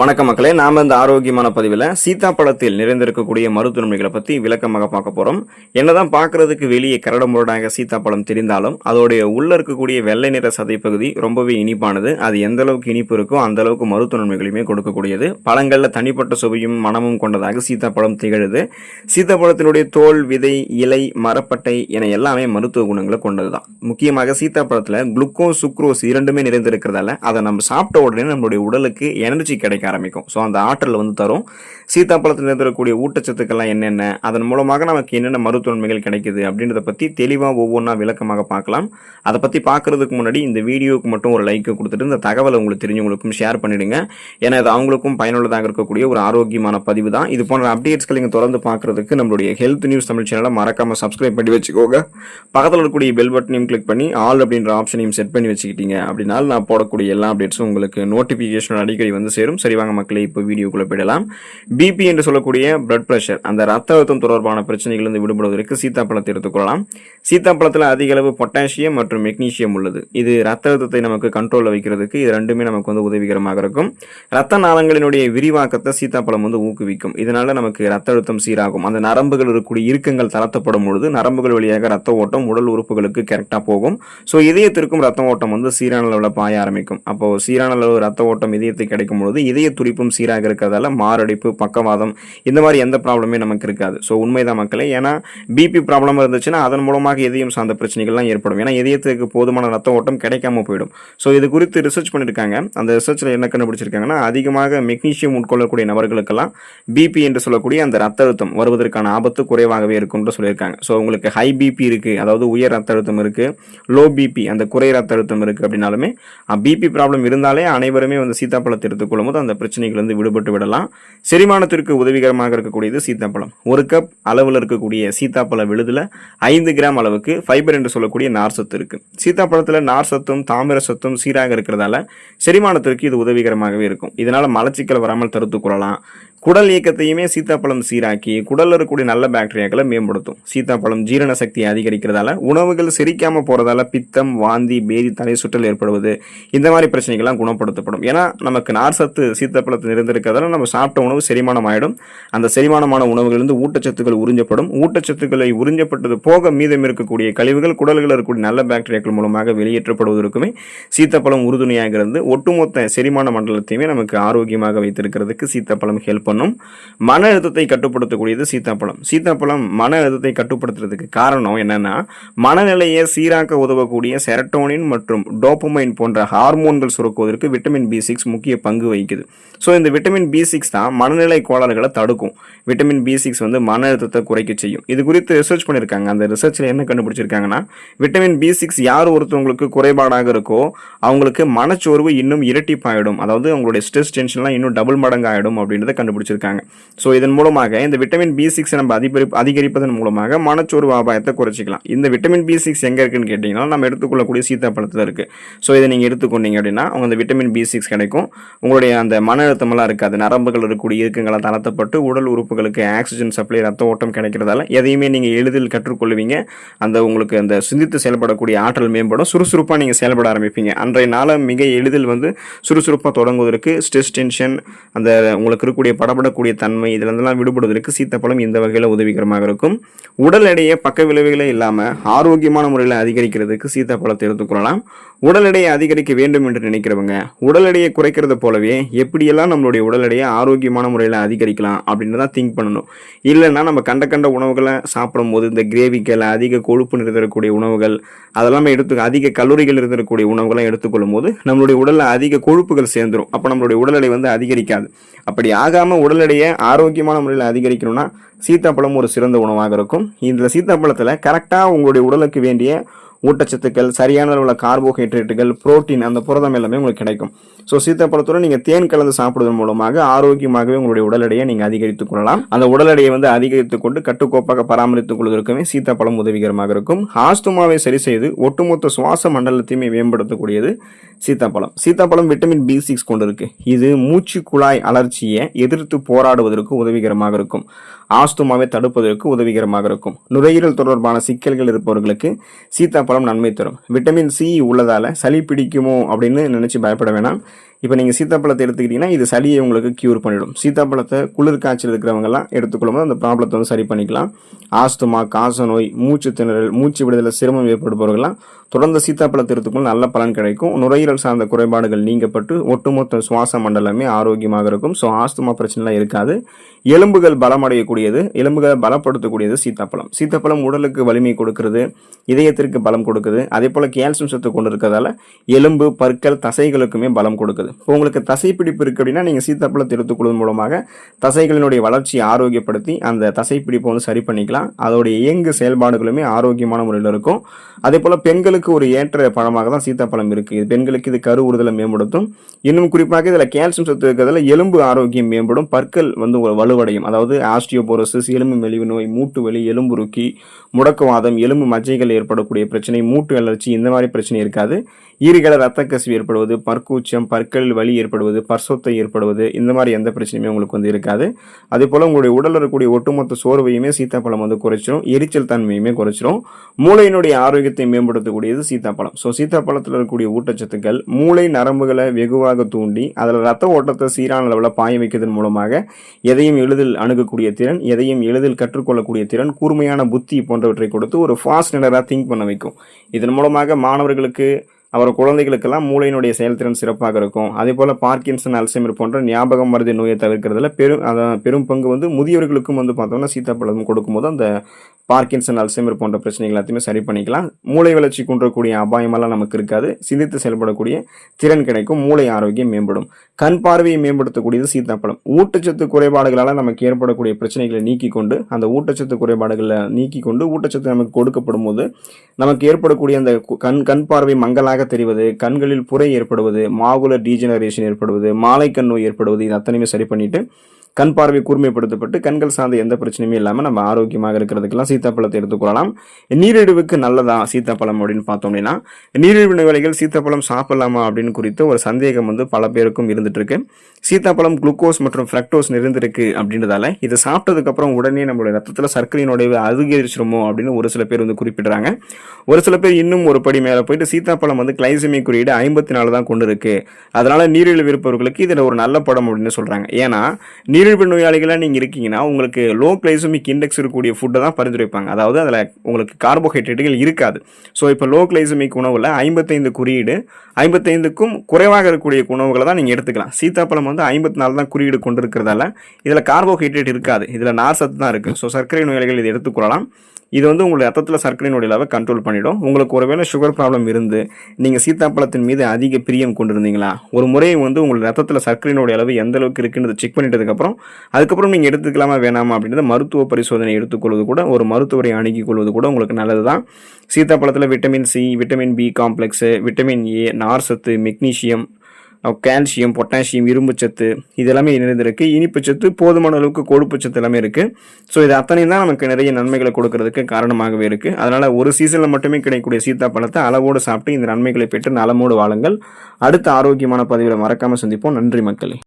வணக்க மக்களே நாம இந்த ஆரோக்கியமான பதிவில் சீதாப்பழத்தில் நிறைந்திருக்கக்கூடிய மருத்துவ நன்மைகளை பற்றி விளக்கமாக பார்க்க போகிறோம் என்னதான் பார்க்கறதுக்கு வெளியே கரடமுரடாக சீதாப்பழம் தெரிந்தாலும் அதோடைய உள்ளே இருக்கக்கூடிய வெள்ளை நிற சதை பகுதி ரொம்பவே இனிப்பானது. அது எந்த அளவுக்கு இனிப்பு இருக்கோ அந்த அளவுக்கு மருத்துவ நன்மைகளையுமே கொடுக்கக்கூடியது. பழங்களில் தனிப்பட்ட சுவையும் மனமும் கொண்டதாக சீதாப்பழம் திகழுது. சீதாப்பழத்தினுடைய தோல் விதை இலை மரப்பட்டை என எல்லாமே மருத்துவ குணங்களை கொண்டது தான் முக்கியமாக சீதாப்பழத்துல குளுக்கோஸ் சுக்ரோஸ் இரண்டுமே நிறைந்திருக்கிறதால அதை நம்ம சாப்பிட்ட உடனே நம்மளுடைய உடலுக்கு எனர்ஜி கிடைக்கும் ஆரம்பிக்கும். ஸோ அந்த ஆற்றல் வந்து தரும். சீதாப்பழத்தில் இருக்கக்கூடிய ஊட்டச்சத்துக்கள்லாம் என்னென்ன? அதன் மூலமாக நமக்கு என்னென்ன மருத்துவன்மைகள் கிடைக்குது? அப்படின்றத பற்றி தெளிவாக ஒவ்வொன்றா விளக்கமாக பார்க்கலாம். அதை பற்றி பார்க்குறதுக்கு முன்னாடி இந்த வீடியோவுக்கு மட்டும் ஒரு லைக் கொடுத்துட்டு இந்த தகவலை உங்களுக்கு தெரிஞ்சவங்களுக்கும் ஷேர் பண்ணிடுங்க. ஏன்னா இது அவங்களுக்கும் பயனுள்ளதாக இருக்கக்கூடிய ஒரு ஆரோக்கியமான பதிவு தான். இது போன்ற அப்டேட்ஸ்களை நீங்கள் தொடர்ந்து பார்க்குறதுக்கு நம்மளுடைய ஹெல்த் நியூஸ் தமிழ் சேனலை மறக்காமல் சப்ஸ்கிரைப் பண்ணி வச்சுக்கோங்க. பக்கத்தில் இருக்கக்கூடிய பெல் பட்டனையும் கிளிக் பண்ணி ஆல் அப்படின்ற ஆப்ஷனையும் செட் பண்ணி வச்சுக்கிட்டீங்க அப்படின்னா நான் போடக்கூடிய எல்லா அப்டேட்ஸும் உங்களுக்கு நோட்டிஃபிகேஷன் அடிக்கடி வந்து சேரும். சரி வாங்க மக்களை இப்போ வீடியோக்குள்ளே போயிடலாம். பிபி என்று சொல்லக்கூடிய பிளட் ப்ரெஷர் அந்த ரத்த அழுத்தம் தொடர்பான பிரச்சனைகளிலிருந்து விடுபடுவதற்கு சீத்தாப்பழத்தை எடுத்துக்கொள்ளலாம் சீத்தாப்பழத்தில் அதிக அளவு பொட்டாசியம் மற்றும் மெக்னீசியம் உள்ளது. இது ரத்த அழுத்தத்தை நமக்கு கண்ட்ரோலில் வைக்கிறதுக்கு இது ரெண்டுமே நமக்கு வந்து உதவிகரமாக இருக்கும். ரத்த நாளங்களினுடைய விரிவாக்கத்தை சீத்தாப்பழம் வந்து ஊக்குவிக்கும். இதனால் நமக்கு ரத்த அழுத்தம் சீராகும். அந்த நரம்புகள் இருக்கக்கூடிய இறுக்கங்கள் தளர்த்தப்படும் பொழுது நரம்புகள் வழியாக ரத்த ஓட்டம் உடல் உறுப்புகளுக்கு கரெக்டாக போகும். ஸோ இதயத்திற்கும் ரத்த ஓட்டம் வந்து சீரான அளவில் பாய ஆரம்பிக்கும். அப்போது சீரான அளவு ரத்த ஓட்டம் இதயத்தை கிடைக்கும் பொழுது இதய துடிப்பும் சீராக இருக்கிறதால மாரடைப்பு பக்கவாதம் இந்த மாதிரி எந்த ப்ராப்ளமே நமக்கு இருக்காது. ஸோ உண்மைதான் மக்களே. ஏன்னா பிபி ப்ராப்ளம் இருந்துச்சுன்னா அதன் மூலமாக இதயம் சார்ந்த பிரச்சனைகள்லாம் ஏற்படும். ஏன்னா இதயத்துக்கு போதுமான ரத்த ஓட்டம் கிடைக்காம போயிடும். ஸோ இது குறித்து ரிசர்ச் பண்ணியிருக்காங்க அந்த ரிசர்ச்சில் என்ன கண்டுபிடிச்சிருக்காங்கன்னா அதிகமாக மெக்னீசியம் உட்கொள்ளக்கூடிய நபர்களுக்கெல்லாம் பிபி என்று சொல்லக்கூடிய அந்த ரத்த அழுத்தம் வருவதற்கான ஆபத்து குறைவாகவே இருக்கும்னு சொல்லியிருக்காங்க. ஸோ உங்களுக்கு ஹை பிபி இருக்கு அதாவது உயர் ரத்த அழுத்தம் இருக்கு லோ பிபி அந்த குறை ரத்த அழுத்தம் இருக்கு அப்படின்னாலுமே பிபி ப்ராப்ளம் இருந்தாலே அனைவருமே வந்து சீத்தாப்பழத்தை எடுத்துக்கொள்ளும் போது அந்த பிரச்சனைகள் வந்து விடுபட்டு விடலாம். செரிமானத்திற்கு உதவிகரமாக இருக்கக்கூடியது சீத்தாப்பழம். ஒரு கப் அளவில் இருக்கக்கூடிய சீத்தாப்பழ விழுதுல ஐந்து கிராம் அளவுக்கு ஃபைபர் என்று சொல்லக்கூடிய நார் சத்து இருக்கு. சீத்தாப்பழத்தில் நார் சத்தும் தாமிர சத்தும் சீராக இருக்கிறதால செரிமானத்திற்கு இது உதவிகரமாகவே இருக்கும். இதனால் மலச்சிக்கல் வராமல் தடுத்துக் கொள்ளலாம். குடல் இயக்கத்தையுமே சீத்தாப்பழம் சீராக்கி குடலில் இருக்கக்கூடிய நல்ல பாக்டீரியாக்களை மேம்படுத்தும். சீத்தாப்பழம் ஜீரண சக்தியை அதிகரிக்கிறதால உணவுகள் செரிக்காமல் போகிறதால பித்தம் வாந்தி பேதி தலை சுற்றல் ஏற்படுவது இந்த மாதிரி பிரச்சனைகள்லாம் குணப்படுத்தப்படும். ஏன்னா நமக்கு நார் சத்து சீத்தாப்பழத்தில் இருந்திருக்கிறதால நம்ம சாப்பிட்ட உணவு செரிமானம் ஆகிடும் அந்த செரிமானமான உணவுகளிலிருந்து ஊட்டச்சத்துக்கள் உறிஞ்சப்படும். ஊட்டச்சத்துக்களை உறிஞ்சப்பட்டது போக மீதம் இருக்கக்கூடிய கழிவுகள் குடல்களில் இருக்கக்கூடிய நல்ல பாக்டீரியாக்கள் மூலமாக வெளியேற்றப்படுவதற்குமே சீத்தாப்பழம் உறுதுணையாக இருந்து ஒட்டுமொத்த செரிமான மண்டலத்தையுமே நமக்கு ஆரோக்கியமாக வைத்திருக்கிறதுக்கு சீத்தாப்பழம் ஹெல்ப் பண்ணும். மன அழுத்தத்தை கட்டுப்படுத்தக்கூடியது சீத்தாப்பழம் சீத்தாப்பழம் மன அழுத்தத்தை கட்டுப்படுத்துறதுக்கு காரணம் என்னன்னா மனநிலையை சீராக்க உதவக்கூடிய செரட்டோனின் மற்றும் டோப்பமைன் போன்ற ஹார்மோன்கள் சுரக்குவதற்கு விட்டமின் பி சிக்ஸ் முக்கிய பங்கு வகிக்குது. ஸோ இந்த விட்டமின் பி சிக்ஸ் தான் மனநிலை கோளாறுகளை தடுக்கும். விட்டமின் பி சிக்ஸ் வந்து மன அழுத்தத்தை குறைக்க செய்யும். இது குறித்து ரிசர்ச் பண்ணியிருக்காங்க அந்த ரிசர்ச்சில் என்ன கண்டுபிடிச்சிருக்காங்கன்னா விட்டமின் பி சிக்ஸ் யார் ஒருத்தவங்களுக்கு குறைபாடாக இருக்கோ அவங்களுக்கு மனச்சோர்வு இன்னும் இரட்டிப்பாயிடும். அதாவது அவங்களுடைய ஸ்ட்ரெஸ் டென்ஷன்லாம் இன்னும் டபுள் மடங்கு ஆயிடும் அப்படின்றத கண்டுபிடிச்சிருக்காங்க. ஸோ இதன் மூலமாக இந்த விட்டமின் பி சிக்ஸ் நம்ம அதிகரி அதிகரிப்பதன் மூலமாக மனச்சோர்வு அபாயத்தை குறைச்சிக்கலாம். இந்த விட்டமின் பி சிக்ஸ் எங்கே இருக்குன்னு கேட்டிங்கன்னா நம்ம எடுத்துக்கொள்ளக்கூடிய சீத்தாப்பழத்தில் இருக்குது ஸோ இதை நீங்கள் எடுத்துக்கொண்டீங்க அப்படின்னா உங்கள் அந்த விட்டமின் பி சிக்ஸ் கிடைக்கும். உங்களுடைய அந்த மன அழுத்தமெல்லாம் இருக்காது. நரம்புகள் இருக்கக்கூடிய இயக்கங்களை தளர்த்தப்பட்டு உடல் உறுப்புகளுக்கு ஆக்சிஜன் சப்ளை ரத்த ஓட்டம் கிடைக்கிறதால எதையுமே நீங்கள் எளிதில் கற்றுக்கொள்வீங்க. அந்த உங்களுக்கு அந்த சிந்தித்து செயல்படக்கூடிய ஆற்றல் மேம்படும். சுறுசுறுப்பாக நீங்கள் செயல்பட ஆரம்பிப்பீங்க. அன்றைய நாளை மிக எளிதில் வந்து சுறுசுறுப்பாக தொடங்குவதற்கு ஸ்ட்ரெஸ் டென்ஷன் அந்த உங்களுக்கு இருக்கக்கூடிய படப்படக்கூடிய தன்மை இதிலிருந்தெல்லாம் விடுபடுவதற்கு சீத்தப்பழம் இந்த வகையில் உதவிகரமாக இருக்கும். உடல் எடையை பக்க விளைவுகளே இல்லாமல் ஆரோக்கியமான முறையில் அதிகரிக்கிறதுக்கு சீத்தாப்பழத்தை எடுத்துக்கொள்ளலாம் உடல் எடையை அதிகரிக்க வேண்டும் என்று நினைக்கிறவங்க உடல் எடையை குறைக்கிறது போலவே எப்படியெல்லாம் நம்மளுடைய உடல் எடையை ஆரோக்கியமான முறையில் அதிகரிக்கலாம் அப்படின்னு தான் திங்க் பண்ணணும். இல்லைன்னா நம்ம கண்ட கண்ட உணவுகளை சாப்பிடும் போது இந்த கிரேவிகள் அதிக கொழுப்பு நிறைந்திருக்கக்கூடிய உணவுகள் அதெல்லாம் எடுத்து அதிக கல்லூரிகள் இருந்திருக்கக்கூடிய உணவுகளை எடுத்துக்கொள்ளும் போது நம்மளுடைய உடலில் அதிக கொழுப்புகள் சேர்ந்துடும் அப்போ நம்மளுடைய உடல் எடை வந்து அதிகரிக்காது. அப்படி ஆகாமல் உடல் எடையை ஆரோக்கியமான முறையில் அதிகரிக்கணும்னா சீத்தாப்பழம் ஒரு சிறந்த உணவாக இருக்கும். இந்த சீத்தாப்பழத்தில் கரெக்டாக உங்களுடைய உடலுக்கு வேண்டிய ஊட்டச்சத்துக்கள் சரியான அளவில் கார்போஹைட்ரேட்டுகள் புரோட்டீன் அந்த புரதம் எல்லாமே உங்களுக்கு கிடைக்கும். ஸோ சீத்தாப்பழத்தோட நீங்கள் தேன் கலந்து சாப்பிடுவதன் மூலமாக ஆரோக்கியமாகவே உங்களுடைய உடல் எடையை நீங்கள் அதிகரித்துக் கொள்ளலாம். அந்த உடல் எடையை வந்து அதிகரித்துக் கொண்டு கட்டுக்கோப்பாக பராமரித்துக் கொள்வதற்குமே சீத்தாப்பழம் உதவிகரமாக இருக்கும். ஆஸ்துமாவை சரி செய்து ஒட்டுமொத்த சுவாச மண்டலத்தையுமே மேம்படுத்தக்கூடியது சீத்தாப்பழம். சீத்தாப்பழம் விட்டமின் பி சிக்ஸ் கொண்டு இருக்கு இது மூச்சு குழாய் அலர்ச்சியை எதிர்த்து போராடுவதற்கு உதவிகரமாக இருக்கும். ஆஸ்துமாவை தடுப்பதற்கு உதவிகரமாக இருக்கும். நுரையீரல் தொடர்பான சிக்கல்கள் இருப்பவர்களுக்கு சீத்தாப்பழம் நன்மை தரும். விட்டமின் சி உள்ளதால் சளி பிடிக்குமோ அப்படின்னு நினைச்சு பயப்பட வேணாம். இப்போ நீங்கள் சீத்தாப்பழத்தை எடுத்துக்கிட்டிங்கன்னா இது சளியை உங்களுக்கு க்யூர் பண்ணிடும். சீத்தாப்பழத்தை குளிர் காய்ச்சல் இருக்கிறவங்கலாம் எடுத்துக்கொள்ளும் போது அந்த ப்ராப்ளத்தை வந்து சரி பண்ணிக்கலாம். ஆஸ்துமா காச நோய் மூச்சு திணறல் மூச்சு விடுதலை சிரமம் ஏற்படுபவர்கள்லாம் தொடர்ந்து சீத்தாப்பழத்தை எடுத்துக்கொள்ள நல்ல பலன் கிடைக்கும். நுரையீரல் சார்ந்த குறைபாடுகள் நீங்கப்பட்டு ஒட்டுமொத்த சுவாச மண்டலமே ஆரோக்கியமாக இருக்கும். ஸோ ஆஸ்துமா பிரச்சனைலாம் இருக்காது. எலும்புகள் பலமடையக்கூடியது. எலும்புகளை பலப்படுத்தக்கூடியது சீத்தாப்பழம். சீத்தாப்பழம் உடலுக்கு வலிமை கொடுக்கிறது. இதயத்திற்கு பலம் கொடுக்குது. அதே போல் கேல்சியம் சத்து கொண்டு இருக்கிறதால எலும்பு பற்கள் தசைகளுக்குமே பலம் கொடுக்குது. உங்களுக்கு தசை பிடிப்பு இருக்கு அப்படின்னா நீங்கள் சீத்தாப்பழத்தை எடுத்துக்கொள்வதன் மூலமாக தசைகளினுடைய வளர்ச்சியை ஆரோக்கியப்படுத்தி அந்த தசை பிடிப்பை வந்து சரி பண்ணிக்கலாம். அதோடைய இயங்கு செயல்பாடுகளுமே ஆரோக்கியமான முறையில் இருக்கும். அதே போல் பெண்களுக்கு ஒரு ஏற்ற பழமாக தான் சீத்தாப்பழம் இருக்குது இது பெண்களுக்கு இது கரு உறுதலை மேம்படுத்தும். இன்னும் குறிப்பாக இதில் கால்சியம் சத்து இருக்கிறதுல எலும்பு ஆரோக்கியம் மேம்படும். பற்கள் வந்து வலுவடையும். அதாவது ஆஸ்டியோபோரோசிஸ் எலும்பு மெலிவு நோய் மூட்டு வலி எலும்புருக்கி முடக்குவாதம் எலும்பு மஜ்ஜைகள் ஏற்படக்கூடிய பிரச்சனை மூட்டு அலர்ச்சி இந்த மாதிரி பிரச்சனை இருக்காது. ஈறுகள ரத்த கசிவு ஏற்படுவது பற்கூச்சம் பற்களில் வலி ஏற்படுவது பர்சொத்தை ஏற்படுவது இந்த மாதிரி எந்த பிரச்சனையுமே உங்களுக்கு வந்து இருக்காது. அதே போல் உங்களுடைய உடலில் இருக்கக்கூடிய ஒட்டுமொத்த சோர்வையுமே சீத்தாப்பழம் வந்து குறைச்சிரும் எரிச்சல் தன்மையுமே குறைச்சிரும். மூளையினுடைய ஆரோக்கியத்தை மேம்படுத்தக்கூடியது சீத்தாப்பழம். ஸோ சீத்தாப்பழத்தில் இருக்கக்கூடிய ஊட்டச்சத்துக்கள் மூளை நரம்புகளை வெகுவாக தூண்டி அதில் ரத்த ஓட்டத்தை சீரான அளவில் பாய வைக்கிறதன் மூலமாக எதையும் எளிதில் அணுகக்கூடிய திறன் எதையும் எளிதில் கற்றுக்கொள்ளக்கூடிய திறன் கூர்மையான புத்தி போன்றவற்றை கொடுத்து ஒரு ஃபாஸ்ட் நினராக திங்க் பண்ண வைக்கும். இதன் மூலமாக மாணவர்களுக்கு அவர் குழந்தைகளுக்கெல்லாம் மூளையினுடைய செயல்திறன் சிறப்பாக இருக்கும். அதே போல் பார்க்கின்சன் அல்சைமர் போன்ற ஞாபகம் மருதி நோயை தவிர்க்கிறதுல பெரும் அதான் பெரும் பங்கு வந்து முதியவர்களுக்கும் வந்து பார்த்தோம்னா சீத்தாப்பழம் கொடுக்கும்போது அந்த பார்க்கின்சன் அல்சைமர் போன்ற பிரச்சனைகள் எல்லாத்தையுமே சரி பண்ணிக்கலாம். மூளை வளர்ச்சி குன்றக்கூடிய அபாயமெல்லாம் நமக்கு இருக்காது. சிந்தித்து செயல்படக்கூடிய திறன் கிடைக்கும். மூளை ஆரோக்கியம் மேம்படும். கண் பார்வையை மேம்படுத்தக்கூடியது சீத்தாப்பழம். ஊட்டச்சத்து குறைபாடுகளால் நமக்கு ஏற்படக்கூடிய பிரச்சனைகளை நீக்கி கொண்டு அந்த ஊட்டச்சத்து குறைபாடுகளை நீக்கி கொண்டு ஊட்டச்சத்து நமக்கு கொடுக்கப்படும் போது நமக்கு ஏற்படக்கூடிய அந்த கண் கண் பார்வை மங்கலாக தெரிவது கண்களில் புரை ஏற்படுவது மாகுலர் டீஜெனரேஷன் ஏற்படுவது மாலைக்கண் நோய் ஏற்படுவது இது அத்தனையுமே சரி பண்ணிட்டு கண் பார்வை கூர்மைப்படுத்தப்பட்டு கண்கள் சார்ந்த எந்த பிரச்சனையுமே இல்லாமல் நம்ம ஆரோக்கியமாக இருக்கிறதுக்கெல்லாம் சீத்தாப்பழத்தை எடுத்துக்கொள்ளலாம். நீரிழிவுக்கு நல்லதா சீத்தாப்பழம் அப்படின்னு பார்த்தோம் அப்படின்னா நீரிழிவு நோயாளிகள் சீத்தாப்பழம் சாப்பிடலாமா அப்படின்னு குறித்து ஒரு சந்தேகம் வந்து பல பேருக்கும் இருந்துட்டு இருக்கு சீத்தாப்பழம் குளுக்கோஸ் மற்றும் ஃப்ரக்டோஸ் நிறைந்திருக்கு அப்படின்றதால இதை சாப்பிட்டதுக்கப்புறம் உடனே நம்மளுடைய ரத்தத்தில் சர்க்கரையினுடைய அதிகரிச்சிருமோ அப்படின்னு ஒரு சில பேர் வந்து குறிப்பிடுறாங்க. ஒரு சில பேர் இன்னும் ஒரு படி மேலே போயிட்டு சீத்தாப்பழம் வந்து கிளைசமிக் குறியீடு ஐம்பத்தி நாலு தான் கொண்டு இருக்கு. அதனால நீரிழிவு இருப்பவர்களுக்கு இதில் ஒரு நல்ல படம் அப்படின்னு சொல்றாங்க. ஏன்னா நீர் நீரிழிவு நோயாளிகளாக நீங்கள் இருக்கீங்கன்னா உங்களுக்கு லோ கிளைசமிக் இண்டெக்ஸ் இருக்கக்கூடிய ஃபுட்டை தான் பரிந்துரைப்பாங்க. அதாவது அதில் உங்களுக்கு கார்போஹைட்ரேட்டுகள் இருக்காது. ஸோ இப்போ லோ கிளைசமிக் உணவில் ஐம்பத்தைந்து குறியீடு ஐம்பத்தைந்துக்கும் குறைவாக இருக்கக்கூடிய உணவுகளை தான் நீங்கள் எடுத்துக்கலாம். சீத்தாப்பழம் வந்து ஐம்பத்தி நாலு தான் குறியீடு கொண்டு இருக்கிறதால இதில் கார்போஹைட்ரேட் இருக்காது. இதில் நார் சத்து தான் இருக்குது ஸோ சர்க்கரை நோயாளிகள் இதை எடுத்துக்கொள்ளலாம் இது வந்து உங்களுடைய ரத்தத்தில் சர்க்கரையினுடைய அளவை கண்ட்ரோல் பண்ணிடும். உங்களுக்கு ஒருவேளை சுகர் ப்ராப்ளம் இருந்து நீங்கள் சீத்தாப்பழத்தின் மீது அதிக பிரியம் கொண்டிருந்தீங்களா? ஒரு முறை வந்து உங்களுடைய ரத்தத்தில் சர்க்கரையினுடைய அளவு எந்த அளவுக்கு இருக்குன்னு செக் பண்ணிட்டதுக்கப்புறம் அதுக்கப்புறம் நீங்கள் எடுத்துக்கலாமா வேணாமா அப்படின்றத மருத்துவ பரிசோதனை எடுத்துக்கொள்வது கூட ஒரு மருத்துவரை அணுகிக் கொள்வது கூட உங்களுக்கு நல்லது தான் சீத்தாப்பழத்தில் vitamin C vitamin B complex vitamin A நார் சத்து கால்சியம் பொட்டாசியம் இரும்பு சத்து இது எல்லாமே நிறைந்திருக்கு. இனிப்பு சத்து போதுமான அளவுக்கு கொழுப்பு சத்து எல்லாமே இருக்குது ஸோ இது அத்தனையும் தான் நமக்கு நிறைய நன்மைகளை கொடுக்கறதுக்கு காரணமாகவே இருக்குது அதனால் ஒரு சீசனில் மட்டுமே கிடைக்கக்கூடிய சீத்தாப்பழத்தை அளவோடு சாப்பிட்டு இந்த நன்மைகளை பெற்று நலமோடு வாழுங்கள். அடுத்த ஆரோக்கியமான பதிவில் மறக்காமல் சந்திப்போம். நன்றி மக்களே.